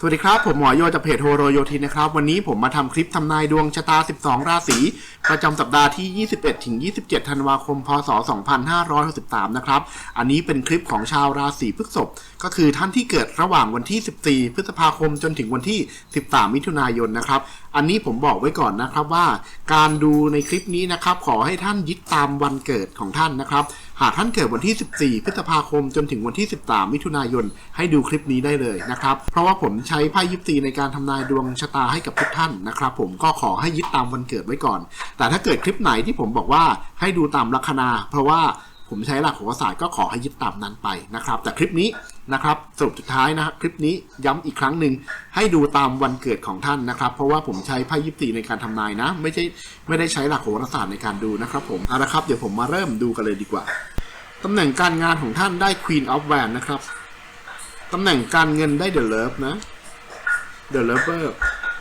สวัสดีครับ ผมหมอโยจากเพจโฮโรโยทินนะครับ วันนี้ผมมาทำคลิปทำนายดวงชะตา 12 ราศี ประจำสัปดาห์ที่ 21 ถึง 27 ธันวาคม พศ 2563 นะครับ อันนี้เป็นคลิปของชาวราศีพฤษภก็คือท่านที่เกิดระหว่างวันที่ 14 พฤษภาคมจนถึงวันที่ 13 มิถุนายนนะครับ อันนี้ผมบอกไว้ก่อนนะครับว่า การดูในคลิปนี้นะครับ ขอให้ท่านยึดตามวันเกิดของท่านนะครับ หากท่านเกิดวันที่ 14 พฤษภาคมจนถึงวันที่ 13 มิถุนายน ให้ดูคลิปนี้ได้เลยนะครับ เพราะว่าผมใช้ไพ่ยิปซีในการทำนายดวงชะตาให้กับทุกท่านนะครับ ผมก็ขอให้ยึดตามวันเกิดไว้ก่อน แต่ถ้าเกิดคลิปไหนที่ผมบอกว่าให้ดูตามลัคนา เพราะว่า ผมใช้หลักโหราศาสตร์ก็ขอให้ยึดตามนั้นไปนะครับ แต่คลิปนี้นะครับสรุปสุดท้ายนะครับคลิปนี้ย้ำอีกครั้งหนึ่งให้ดูตามวันเกิดของท่านนะครับ เพราะว่าผมใช้ไพ่ยิปซีในการทำนายนะ ไม่ใช่ไม่ได้ใช้หลักโหราศาสตร์ในการดูนะครับผมเอาละครับเดี๋ยวผมมาเริ่มดูกันเลยดีกว่าตำแหน่งการงานของท่านได้ Queen of w a n นะครับตำแหน่งการเงินได้ The Love นะ The Lover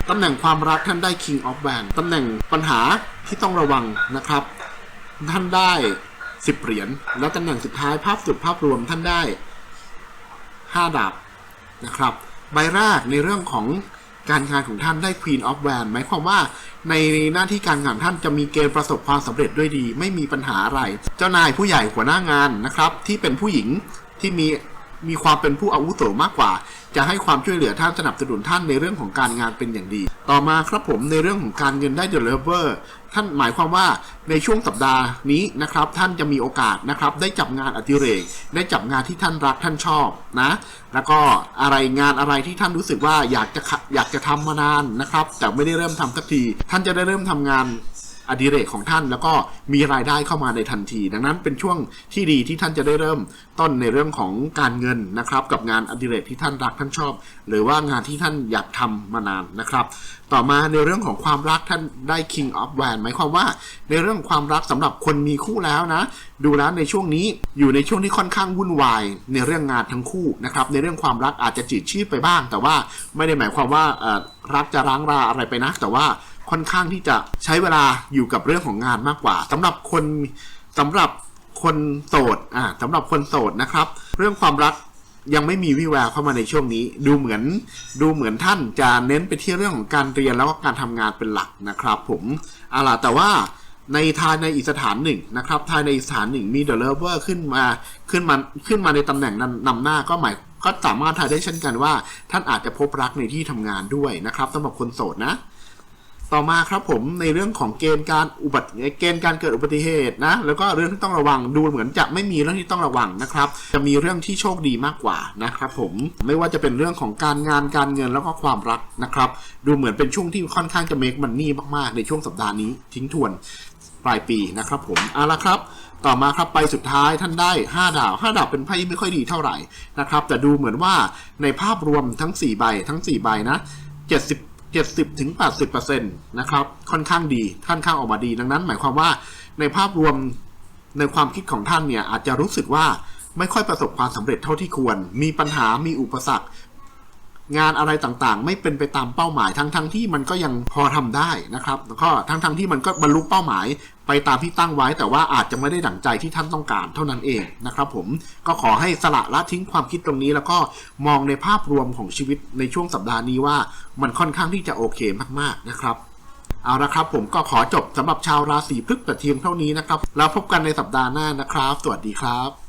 ตำแหน่งความรักท่านได้ King of w a n ตำแหน่งปัญหาที่ต้องระวังนะครับ ท่านได้ สิบเหรียญ และตำแหน่งสุดท้ายภาพสุดภาพรวมท่านได้ห้าดาบนะครับ ใบแรกในเรื่องของการงานของท่านได้ Queen of w a n หมายความว่าในหน้าที่การงานท่านจะมีเกณฑ์ประสบความสำเร็จด้วยดี ไม่มีปัญหาอะไร เจ้านายผู้ใหญ่หัวหน้างานนะครับ ที่เป็นผู้หญิงที่มี มีความเป็นผู้อาวุโสมากกว่า จะให้ความช่วยเหลือท่านสนับสนุนท่านในเรื่องของการงานเป็นอย่างดี ต่อมาครับผมในเรื่องของการเงินได้ The Lover ท่านหมายความว่าในช่วงสัปดาห์นี้นะครับท่านจะมีโอกาสนะครับได้จับงานอดิเรก ได้จับงานที่ท่านรักท่านชอบนะแล้วก็อะไรงานอะไรที่ท่านรู้สึกว่าอยากจะขะอยากจะทำมานานนะครับแต่ไม่ได้เริ่มทำสักที ท่านจะได้เริ่มทำงาน อดิเรกของท่าน แล้วก็มีรายได้เข้ามาในทันที ดังนั้นเป็นช่วงที่ดีที่ท่านจะได้เริ่มต้นในเรื่องของการเงินนะครับ กับงานอดิเรกที่ท่านรักท่านชอบ หรือว่างานที่ท่านอยากทำมานานนะครับ ต่อมาในเรื่องของความรักท่านได้ King of w a n หมายความว่าในเรื่องความรักสำหรับคนมีคู่แล้วนะ ดูแล้วในช่วงนี้อยู่ในช่วงที่ค่อนข้างวุ่นวายในเรื่องงานทั้งคู่นะครับในเรื่องความรักอาจจะจืดชืดไปบ้าง แต่ว่าไม่ได้หมายความว่ารักจะร้างราอะไรไปนะแต่ว่า ค่อนข้างที่จะใช้เวลาอยู่กับเรื่องของงานมากกว่าสำหรับคนสำหรับคนโสดอ่าสำหรับคนโสดนะครับ เรื่องความรักยังไม่มีวิแววเข้ามาในช่วงนี้ ดูเหมือนดูเหมือนท่านจะเน้นไปที่เรื่องของการเรียนแล้วก็การทำงานเป็นหลักนะครับ ผมอาล่ะแต่ว่าในทายในอีสถานหนึ่งนะครับทายในอีสถานหนึ่งมีเดอะเลเวอร์ขึ้นมาขึ้นมาขึ้นมาในตำแหน่งนำนำหน้าก็หมายก็สามารถทายได้เช่นกันว่า ท่านอาจจะพบรักในที่ทำงานด้วยนะครับสำหรับคนโสดนะ ต่อมาครับผมในเรื่องของเกณฑ์การอุบัติเกณฑ์การเกิดอุบัติเหตุนะแล้วก็เรื่องที่ต้องระวังดูเหมือนจะไม่มีเรื่องที่ต้องระวังนะครับ จะมีเรื่องที่โชคดีมากกว่านะครับผมไม่ว่าจะเป็นเรื่องของการงานการเงินแล้วก็ความรักนะครับ ดูเหมือนเป็นช่วงที่ค่อนข้างจะเมคมันนี่มากๆ ในช่วงสัปดาห์นี้ทิ้งทวนปลายปีนะครับผมเอาละครับ ต่อมาครับไปสุดท้ายท่านได้ 5 ดาว 5 ดาวเป็นไพ่ไม่ค่อยดีเท่าไหร่นะครับแต่ดูเหมือนว่าในภาพรวมทั้ง 4 ใบทั้ง 4 ใบนะ70 70ถึง80%นะครับค่อนข้างดีค่อนข้างออกมาดี ดังนั้น หมายความว่าในภาพรวมในความคิดของท่านเนี่ยอาจจะรู้สึกว่าไม่ค่อยประสบความสำเร็จเท่าที่ควร มีปัญหา มีอุปสรรค งานอะไรต่างๆ ไม่เป็นไปตามเป้าหมายทั้งๆทที่มันก็ยังพอทำได้นะครับแล้วก็ทั้งๆทที่มันก็บรรลุเป้าหมาย ไปตามที่ตั้งไว้ แต่ว่าอาจจะไม่ได้ดั่งใจที่ท่านต้องการเท่านั้นเองนะครับผมก็ขอให้สละละทิ้งความคิดตรงนี้ แล้วก็มองในภาพรวมของชีวิตในช่วงสัปดาห์นี้ว่ามันค่อนข้างที่จะโอเคมากๆนะครับเอาละครับผมก็ขอจบสำหรับชาวราศีพฤกษแต่เทียมเท่านี้นะครับแล้วพบกันในสัปดาห์หน้านะครับ สวัสดีครับ